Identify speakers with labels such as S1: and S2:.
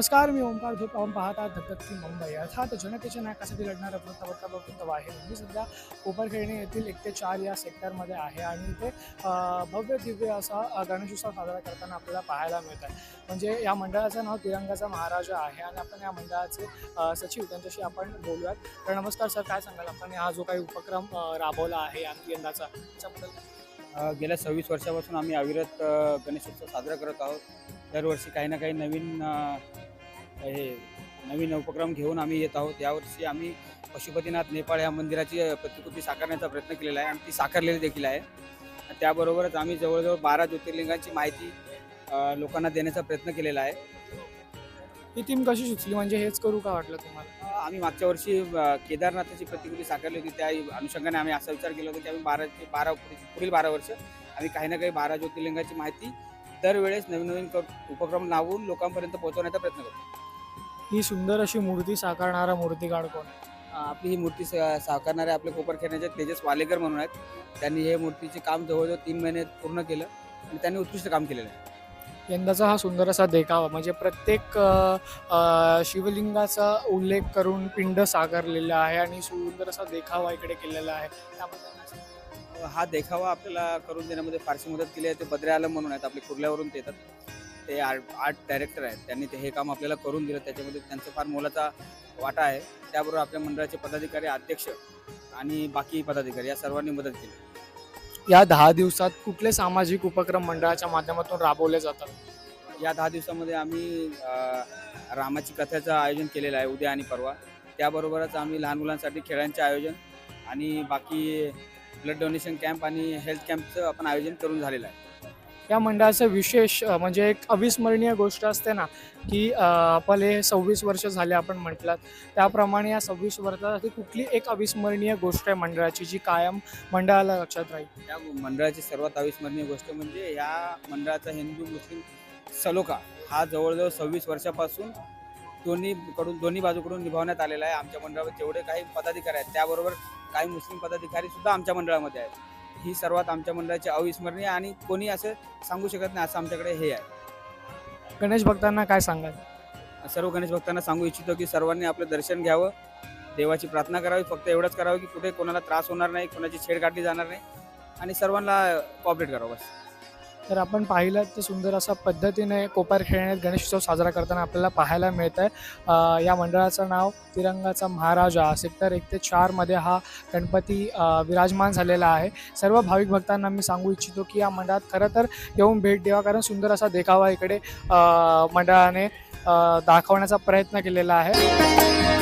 S1: नमस्कार मी ओंकार धूप आपण पाहत आहात धगधगती मुंबई. अर्थात जनतेच्या नायकासाठी लढणारं वृत्तपत्र वृत्त वाहिनी मी सध्या कोपरखेळणे येथील एक ते चार या सेक्टरमध्ये आहे आणि इथे भव्य दिव्य असा गणेशोत्सव साजरा करताना आपल्याला पाहायला मिळत आहे म्हणजे या मंडळाचं नाव तिरंगाचा महाराजा आहे आणि आपण या मंडळाचे सचिव त्यांच्याशी आपण बोलूयात. तर नमस्कार सर. काय सांगाल? आपण हा जो काही उपक्रम राबवला आहे यंदाचा त्याच्याबद्दल?
S2: गेल्या सव्वीस वर्षापासून आम्ही अविरत गणेशोत्सव साजरा करत आहोत. दरवर्षी काही ना काही नवीन हे नवीन उपक्रम घेऊन आम्ही येत आहोत. यावर्षी आम्ही पशुपतीनाथ नेपाळ या मंदिराची प्रतिकृती साकारण्याचा प्रयत्न केलेला आहे आणि ती साकारलेली देखील आहे. त्याबरोबरच आम्ही जवळजवळ बारा ज्योतिर्लिंगांची माहिती लोकांना देण्याचा प्रयत्न केलेला आहे.
S1: ही टीम कशी सुचली? म्हणजे हेच करू का वाटलं तुम्हाला?
S2: आम्ही मागच्या वर्षी केदारनाथाची प्रतिकृती साकारली होती. त्या अनुषंगाने आम्ही असा विचार केला होता की आम्ही बारा बारा पुढील बारा वर्ष आम्ही काही ना काही बारा ज्योतिर्लिंगाची माहिती दरवेळेस नवीन नवीन उपक्रम लावून लोकांपर्यंत पोहोचवण्याचा प्रयत्न करतो.
S1: ही सुंदर अशी मूर्ती साकारणारा मूर्तिकार कोण?
S2: आपली ही मूर्ती साकारणारे आपले कोपरखेण्याचे तेजस वालेकर म्हणून आहेत. त्यांनी हे मूर्तीचे काम जवळजवळ तीन महिने पूर्ण केलं आणि त्यांनी उत्कृष्ट काम केलेलं आहे.
S1: यंदाचा हा सुंदर असा देखावा. म्हणजे प्रत्येक शिवलिंगाचा उल्लेख करून पिंड साकारलेला आहे आणि सुंदर असा देखावा इकडे केलेला आहे.
S2: हा देखावा आपल्याला करून देण्यामध्ये फारशी मदत केली आहे. ते बद्रे आलम म्हणून आहेत आपले कुर्ल्यावरून ते येतात. ते आर्ट आर्ट डायरेक्टर आहेत. त्यांनी ते हे काम आपल्याला करून दिलं. त्याच्यामध्ये त्यांचा फार मोलाचा वाटा आहे. त्याबरोबर आपल्या मंडळाचे पदाधिकारी अध्यक्ष आणि बाकी पदाधिकारी या सर्वांनी मदत केली.
S1: या दहा दिवसात कुठले सामाजिक उपक्रम मंडळाच्या माध्यमातून राबवले जातात?
S2: या दहा दिवसामध्ये आम्ही रामाची कथेचं आयोजन केलेलं आहे उद्या आणि परवा. त्याबरोबरच आम्ही लहान मुलांसाठी खेळांचे आयोजन आणि बाकी ब्लड डोनेशन कॅम्प आणि हेल्थ कॅम्पचं आपण आयोजन करून झालेलं आहे.
S1: या मंडळाचं विशेष म्हणजे एक अविस्मरणीय गोष्ट असते ना की अ, आपले सव्वीस वर्ष झाले आपण म्हटलात. त्याप्रमाणे या सव्वीस वर्षासाठी कुठली एक अविस्मरणीय गोष्ट आहे मंडळाची जी कायम मंडळाला लक्षात राहील?
S2: या मंडळाची सर्वात अविस्मरणीय गोष्ट म्हणजे या मंडळाचा हिंदू मुस्लिम सलोखा हा जवळजवळ सव्वीस वर्षापासून दोन्ही कडून दोन्ही बाजूकडून निभावण्यात आलेला आहे. आमच्या मंडळावर जेवढे काही पदाधिकारी आहेत त्याबरोबर काही मुस्लिम पदाधिकारी सुद्धा आमच्या मंडळामध्ये आहेत. ही सर्वात आमच्या मंडळाची अविस्मरणीय आणि कोणी असं सांगू शकत नाही असं आमच्याकडे हे आहे.
S1: गणेश भक्तांना काय सांगाल?
S2: सर्व गणेश भक्तांना सांगू इच्छितो की सर्वांनी आपलं दर्शन घ्यावं. देवाची प्रार्थना करावी. फक्त एवढंच करावं की कुठे कोणाला त्रास होणार नाही कोणाची छेड काढली जाणार नाही. आणि सर्वांना कॉपरेट करावं बस.
S1: तर आपण पाहिलं तर सुंदर अशा पद्धतीने कोपर खेळण्यात गणेशोत्सव साजरा करताना आपल्याला पाहायला मिळत आहे या मंडळाचं नाव तिरंगाचा महाराजा सेक्टर एक ते चारमध्ये हा गणपती विराजमान झालेला आहे. सर्व भाविक भक्तांना मी सांगू इच्छितो की या मंडळात खरं तर येऊन भेट द्यावा कारण सुंदर असा देखावा इकडे मंडळाने दाखवण्याचा प्रयत्न केलेला आहे.